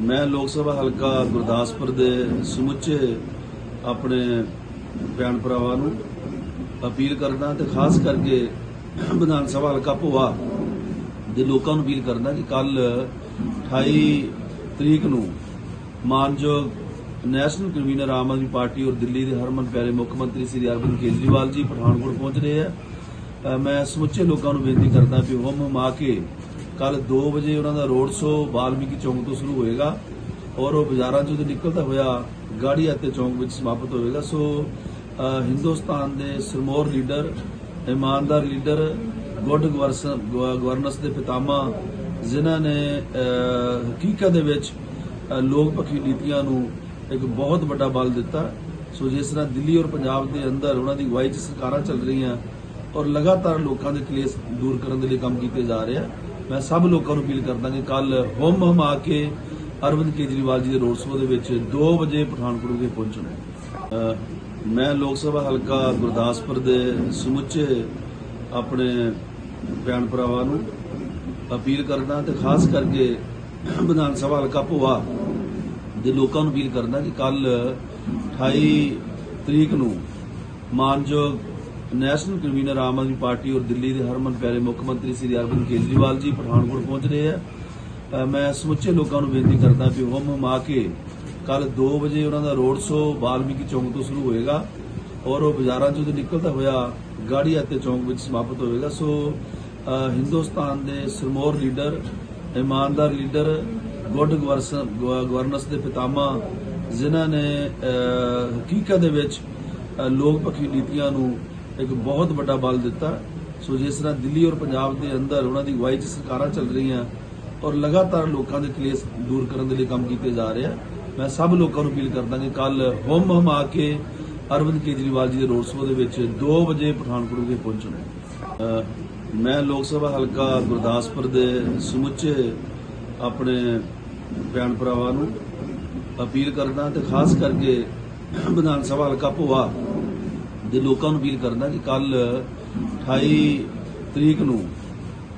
ਮੈਂ ਲੋਕ ਸਭਾ ਹਲਕਾ ਗੁਰਦਾਸਪੁਰ ਦੇ ਸਮੁੱਚੇ ਆਪਣੇ ਭੈਣ ਭਰਾਵਾਂ ਨੂੰ ਅਪੀਲ ਕਰਦਾ ਤੇ ਖਾਸ ਕਰਕੇ ਵਿਧਾਨ ਸਭਾ ਹਲਕਾ ਭੋਆ ਦੇ ਲੋਕਾਂ ਨੂੰ ਅਪੀਲ ਕਰਦਾ ਕਿ ਕੱਲ 28 ਤਰੀਕ ਨੂੰ ਮਾਨਯੋਗ national convener Aam Aadmi Party ਔਰ ਦਿੱਲੀ ਦੇ ਹਰਮਨ ਪਿਆਰੇ ਮੁੱਖ ਮੰਤਰੀ ਸ੍ਰੀ ਅਰਵਿੰਦ ਕੇਜਰੀਵਾਲ ਜੀ ਪਠਾਨਕੋਟ ਪਹੁੰਚ ਰਹੇ ਆ ਮੈਂ ਸਮੁੱਚੇ ਲੋਕਾਂ ਨੂੰ ਬੇਨਤੀ ਕਰਦਾ ਕਿ ਉਹ ਹਮ ਆ ਕੇ ਕੱਲ 2 ਵਜੇ ਉਹਨਾਂ ਦਾ ਰੋਡ ਸ਼ੋ ਬਾਲਮੀਕੀ ਚੌਂਕ ਤੋਂ ਸ਼ੁਰੂ ਹੋਏਗਾ ਔਰ ਉਹ ਬਾਜ਼ਾਰਾਂ ਚੋਂ ਨਿਕਲਦਾ ਹੋਇਆ ਗਾੜੀਆ ਅਤੇ ਚੌਂਕ ਵਿੱਚ ਸਮਾਪਤ ਹੋਵੇਗਾ। ਸੋ ਹਿੰਦੁਸਤਾਨ ਦੇ ਸਰਮੋਰ ਲੀਡਰ, ਇਮਾਨਦਾਰ ਲੀਡਰ, ਗੁੱਡ ਗਵਰਨੈਂਸ ਦੇ ਪਿਤਾਮਾ ਜਿਨ੍ਹਾਂ ਨੇ ਹਕੀਕਤ ਦੇ ਵਿੱਚ ਲੋਕ ਪੱਖੀ ਨੀਤੀਆਂ ਨੂੰ ਇੱਕ ਬਹੁਤ ਵੱਡਾ ਬਲ ਦਿੱਤਾ। ਸੋ ਜਿਸ ਤਰ੍ਹਾਂ ਦਿੱਲੀ ਔਰ ਪੰਜਾਬ ਦੇ ਅੰਦਰ ਉਹਨਾਂ ਦੀ ਅਗਵਾਈ 'ਚ ਸਰਕਾਰਾਂ ਚੱਲ ਰਹੀਆਂ ਔਰ ਲਗਾਤਾਰ ਲੋਕਾਂ ਦੇ ਕਲੇਸ਼ ਦੂਰ ਕਰਨ ਦੇ ਲਈ ਕੰਮ ਕੀਤੇ ਜਾ ਰਹੇ ਆ ਮੈਂ ਸਭ ਲੋਕਾਂ ਨੂੰ ਅਪੀਲ ਕਰਦਾ ਕਿ ਕੱਲ ਹੋਮ ਹਮ ਆ ਕੇ ਅਰਵਿੰਦ ਕੇਜਰੀਵਾਲ ਜੀ ਦੇ ਰੋਡ ਸ਼ੋਅ ਦੇ ਵਿੱਚ 2 ਵਜੇ ਪਠਾਨਕੋਟ ਵਿਖੇ ਪਹੁੰਚਣਾ। ਮੈਂ ਲੋਕ ਸਭਾ ਹਲਕਾ ਗੁਰਦਾਸਪੁਰ ਦੇ ਸਮੁੱਚੇ ਆਪਣੇ ਭੈਣ ਭਰਾਵਾਂ ਨੂੰ ਅਪੀਲ ਕਰਦਾ ਤੇ ਖਾਸ ਕਰਕੇ ਵਿਧਾਨ ਸਭਾ ਹਲਕਾ ਭੋਆ ਦੇ ਲੋਕਾਂ ਨੂੰ ਅਪੀਲ ਕਰਦਾ ਕਿ ਕੱਲ 28 ਤਰੀਕ ਨੂੰ ਮਾਨਯੋਗ national convener Aam Aadmi Party ਔਰ ਦਿੱਲੀ ਦੇ ਹਰਮਨ ਪਿਆਰੇ ਮੁੱਖ ਮੰਤਰੀ ਸ੍ਰੀ ਅਰਵਿੰਦ ਕੇਜਰੀਵਾਲ ਜੀ ਪਠਾਨਕੋਟ ਪਹੁੰਚ ਰਹੇ ਆ। ਮੈਂ ਸਮੁੱਚੇ ਲੋਕਾਂ ਨੂੰ ਬੇਨਤੀ ਕਰਦਾ ਵੀ ਉਹ ਹਮ ਆ ਕੇ ਕੱਲ 2 ਵਜੇ ਉਹਨਾਂ ਦਾ ਰੋਡ ਸ਼ੋ ਵਾਲਮੀਕੀ ਚੌਂਕ ਤੋਂ ਸ਼ੁਰੂ ਹੋਏਗਾ ਔਰ ਉਹ ਬਾਜ਼ਾਰਾਂ ਚੋਂ ਨਿਕਲਦਾ ਹੋਇਆ ਗਾੜੀਆ ਅਤੇ ਚੌਂਕ ਵਿੱਚ ਸਮਾਪਤ ਹੋਵੇਗਾ। ਸੋ ਹਿੰਦੁਸਤਾਨ ਦੇ ਸਰਮੋਰ ਲੀਡਰ, ਇਮਾਨਦਾਰ ਲੀਡਰ, ਗੁੱਡ ਗਵਰਨੈਂਸ ਦੇ ਪਿਤਾਮਾ ਜਿਨ੍ਹਾਂ ਨੇ ਹਕੀਕਤ ਦੇ ਵਿੱਚ ਲੋਕ ਪੱਖੀ ਨੀਤੀਆਂ ਨੂੰ ਇੱਕ ਬਹੁਤ ਵੱਡਾ ਬਲ ਦਿੱਤਾ। ਸੋ ਜਿਸ ਤਰ੍ਹਾਂ ਦਿੱਲੀ ਔਰ ਪੰਜਾਬ ਦੇ ਅੰਦਰ ਉਹਨਾਂ ਦੀ ਅਗਵਾਈ 'ਚ ਸਰਕਾਰਾਂ ਚੱਲ ਰਹੀਆਂ ਔਰ ਲਗਾਤਾਰ ਲੋਕਾਂ ਦੇ ਕਲੇਸ਼ ਦੂਰ ਕਰਨ ਦੇ ਲਈ ਕੰਮ ਕੀਤੇ ਜਾ ਰਹੇ ਆ, ਮੈਂ ਸਭ ਲੋਕਾਂ ਨੂੰ ਅਪੀਲ ਕਰਦਾ ਕਿ ਕੱਲ ਹੋਮ ਹਮ ਆ ਕੇ ਅਰਵਿੰਦ ਕੇਜਰੀਵਾਲ ਜੀ ਦੇ ਰੋਡ ਸ਼ੋਅ ਦੇ ਵਿੱਚ 2 ਵਜੇ ਪਠਾਨਕੋਟ ਵਿਖੇ ਪਹੁੰਚਣਾ। ਮੈਂ ਲੋਕ ਸਭਾ ਹਲਕਾ ਗੁਰਦਾਸਪੁਰ ਦੇ ਸਮੁੱਚੇ ਆਪਣੇ ਭੈਣ ਭਰਾਵਾਂ ਨੂੰ ਅਪੀਲ ਕਰਦਾ ਤੇ ਖਾਸ ਕਰਕੇ ਵਿਧਾਨ ਸਭਾ ਹਲਕਾ ਭੋਆ ਦੇ ਲੋਕਾਂ ਨੂੰ ਅਪੀਲ ਕਰਦਾ ਕਿ ਕੱਲ 28 ਤਰੀਕ ਨੂੰ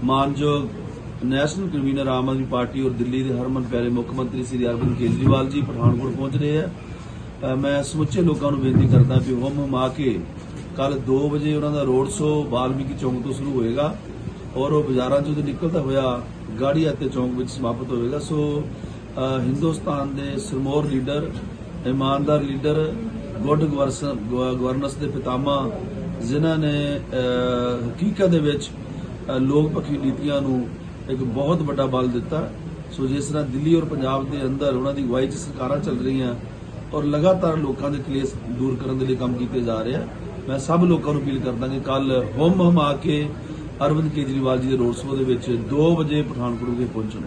ਮਾਨਯੋਗ national convener Aam Aadmi Party ਔਰ ਦਿੱਲੀ ਦੇ ਹਰਮਨ ਪਿਆਰੇ ਮੁੱਖ ਮੰਤਰੀ ਸ੍ਰੀ ਅਰਵਿੰਦ ਕੇਜਰੀਵਾਲ ਜੀ ਪਠਾਨਕੋਟ ਪਹੁੰਚ ਰਹੇ ਆ। ਮੈਂ ਸਮੁੱਚੇ ਲੋਕਾਂ ਨੂੰ ਬੇਨਤੀ ਕਰਦਾ ਕਿ ਉਹ ਹਮ ਆ ਕੇ ਕੱਲ 2 ਵਜੇ ਉਹਨਾਂ ਦਾ ਰੋਡ ਸ਼ੋ ਵਾਲਮੀਕੀ ਚੌਂਕ ਤੋਂ ਸ਼ੁਰੂ ਹੋਏਗਾ ਔਰ ਉਹ ਬਾਜ਼ਾਰਾਂ ਚੋਂ ਨਿਕਲਦਾ ਹੋਇਆ ਗਾੜੀ ਅਤੇ ਚੌਂਕ ਵਿੱਚ ਸਮਾਪਤ ਹੋਵੇਗਾ। ਸੋ ਹਿੰਦੁਸਤਾਨ ਦੇ ਸਰਮੋਰ ਲੀਡਰ, ਇਮਾਨਦਾਰ ਲੀਡਰ ਗੁੱਡ ਗਵਰਨੈਂਸ ਦੇ ਪਿਤਾਮਾ ਜਿਨ੍ਹਾਂ ਨੇ ਹਕੀਕਤ ਦੇ ਵਿੱਚ ਲੋਕ ਪੱਖੀ ਨੀਤੀਆਂ ਨੂੰ ਇੱਕ ਬਹੁਤ ਵੱਡਾ ਬਲ ਦਿੱਤਾ। ਸੋ ਜਿਸ ਤਰ੍ਹਾਂ ਦਿੱਲੀ ਔਰ ਪੰਜਾਬ ਦੇ ਅੰਦਰ ਉਹਨਾਂ ਦੀ ਅਗਵਾਈ 'ਚ ਸਰਕਾਰਾਂ ਚੱਲ ਰਹੀਆਂ ਔਰ ਲਗਾਤਾਰ ਲੋਕਾਂ ਦੇ ਕਲੇਸ਼ ਦੂਰ ਕਰਨ ਦੇ ਲਈ ਕੰਮ ਕੀਤੇ ਜਾ ਰਹੇ ਆ, ਮੈਂ ਸਭ ਲੋਕਾਂ ਨੂੰ ਅਪੀਲ ਕਰਦਾ ਕਿ ਕੱਲ ਹੋਮ ਹਮ ਆ ਕੇ ਅਰਵਿੰਦ ਕੇਜਰੀਵਾਲ ਜੀ ਦੇ ਰੋਡ ਸ਼ੋਅ ਦੇ ਵਿੱਚ 2 ਵਜੇ ਪਠਾਨਕੋਟ ਵਿਖੇ ਪਹੁੰਚਣਾ।